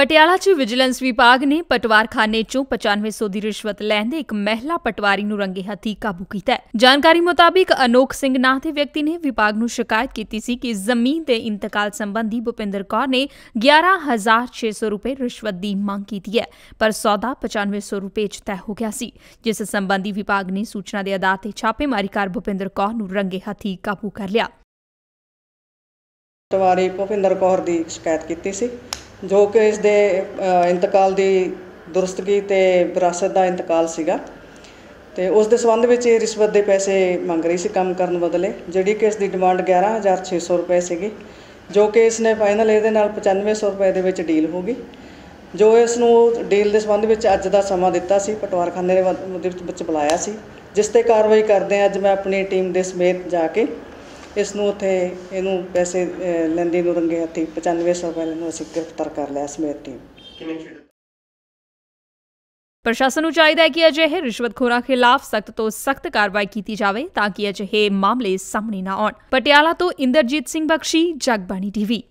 ਪਟਿਆਲਾ 'ਚ ਵਿਜੀਲੈਂਸ ਵਿਭਾਗ ਨੇ ਪਟਵਾਰਖਾਨੇ 'ਚੋਂ 9500 ਦੀ ਰਿਸ਼ਵਤ ਲੈਣ ਦੇ ਇੱਕ ਮਹਿਲਾ ਪਟਵਾਰੀ ਨੂੰ ਰੰਗੇ ਹੱਥੀ ਕਾਬੂ ਕੀਤਾ ਹੈ। ਜਾਣਕਾਰੀ ਮੁਤਾਬਿਕ ਅਨੋਖ ਸਿੰਘ ਨਾਂ ਦੇ ਵਿਅਕਤੀ ਨੇ ਵਿਭਾਗ ਨੂੰ ਸ਼ਿਕਾਇਤ ਕੀਤੀ ਸੀ ਕਿ ਜ਼ਮੀਨ ਦੇ ਇੰਤਕਾਲ ਸੰਬੰਧੀ ਭੁਪਿੰਦਰ ਕੌਰ ਨੇ 11600 ਰੁਪਏ ਰਿਸ਼ਵਤ ਦੀ ਮੰਗ ਕੀਤੀ ਹੈ, ਪਰ ਸੌਦਾ 9500 ਰੁਪਏ 'ਚ ਤੈਅ ਹੋ ਗਿਆ ਸੀ ਜਿਸ ਸੰਬੰਧੀ ਵਿਭਾਗ ਨੇ ਸੂਚਨਾ ਦੇ ਆਧਾਰ ਤੇ ਛਾਪੇਮਾਰੀ ਕਰ ਭੁਪਿੰਦਰ ਕੌਰ ਨੂੰ ਰੰਗੇ ਹੱਥੀ ਕਾਬੂ ਕਰ ਲਿਆ। ਪਟਵਾਰੀ ਭੁਪਿੰਦਰ ਕੌਰ ਦੀ ਸ਼ਿਕਾਇਤ ਕੀਤੀ ਸੀ ਜੋ ਕਿ ਇਸ ਦੇ ਇੰਤਕਾਲ ਦੀ ਦੁਰਸਤਗੀ ਤੇ ਵਿਰਾਸਤ ਦਾ ਇੰਤਕਾਲ ਸੀਗਾ। ਤੇ ਉਸ ਦੇ ਸੰਬੰਧ ਵਿੱਚ ਇਹ ਰਿਸ਼ਵਤ ਦੇ ਪੈਸੇ ਮੰਗ ਰਹੀ ਸੀ ਕੰਮ ਕਰਨ ਬਦਲੇ, ਜਿਹੜੀ ਕਿ ਇਸ ਦੀ ਡਿਮਾਂਡ 11600 ਰੁਪਏ ਸੀਗੀ, ਜੋ ਕਿ ਇਸ ਨੇ ਫਾਈਨਲ ਇਹਦੇ ਨਾਲ 9500 ਰੁਪਏ ਦੇ ਵਿੱਚ ਡੀਲ ਹੋ ਗਈ। ਜੋ ਇਸ ਨੂੰ ਡੀਲ ਦੇ ਸੰਬੰਧ ਵਿੱਚ ਅੱਜ ਦਾ ਸਮਾਂ ਦਿੱਤਾ ਸੀ, ਪਟਵਾਰਖਾਨੇ ਦੇ ਵਿੱਚ- ਵਿੱਚ ਬੁਲਾਇਆ ਸੀ, ਜਿਸ ਤੇ ਕਾਰਵਾਈ ਕਰਦੇ ਅੱਜ ਮੈਂ ਆਪਣੀ ਟੀਮ ਦੇ ਸਮੇਤ ਜਾ ਕੇ ਇਸ ਨੂੰ ਉੱਥੇ ਇਹਨੂੰ ਪੈਸੇ ਲੈਂਦੀ ਨੂੰ ਰੰਗੇ ਹੱਥੀ 9500 ਰੁਪਏ ਨੂੰ ਅਸੀਂ ਗ੍ਰਿਫਤਾਰ ਕਰ ਲਿਆ ਸਮੇਤ ਟੀਮ। ਪ੍ਰਸ਼ਾਸਨ ਨੂੰ ਚਾਹੀਦਾ ਹੈ ਕਿ ਅਜਿਹੇ ਰਿਸ਼ਵਤਖੋਰਾਂ ਖਿਲਾਫ ਸਖਤ ਤੋਂ ਸਖਤ ਕਾਰਵਾਈ ਕੀਤੀ ਜਾਵੇ ਤਾਂ ਕਿ ਅਜਿਹੇ ਮਾਮਲੇ ਸਾਹਮਣੇ ਨਾ ਆਉਣ। ਪਟਿਆਲਾ ਤੋਂ ਇੰਦਰਜੀਤ ਸਿੰਘ ਬਖਸ਼ੀ ਜਗਬਾਣੀ ਟੀਵੀ।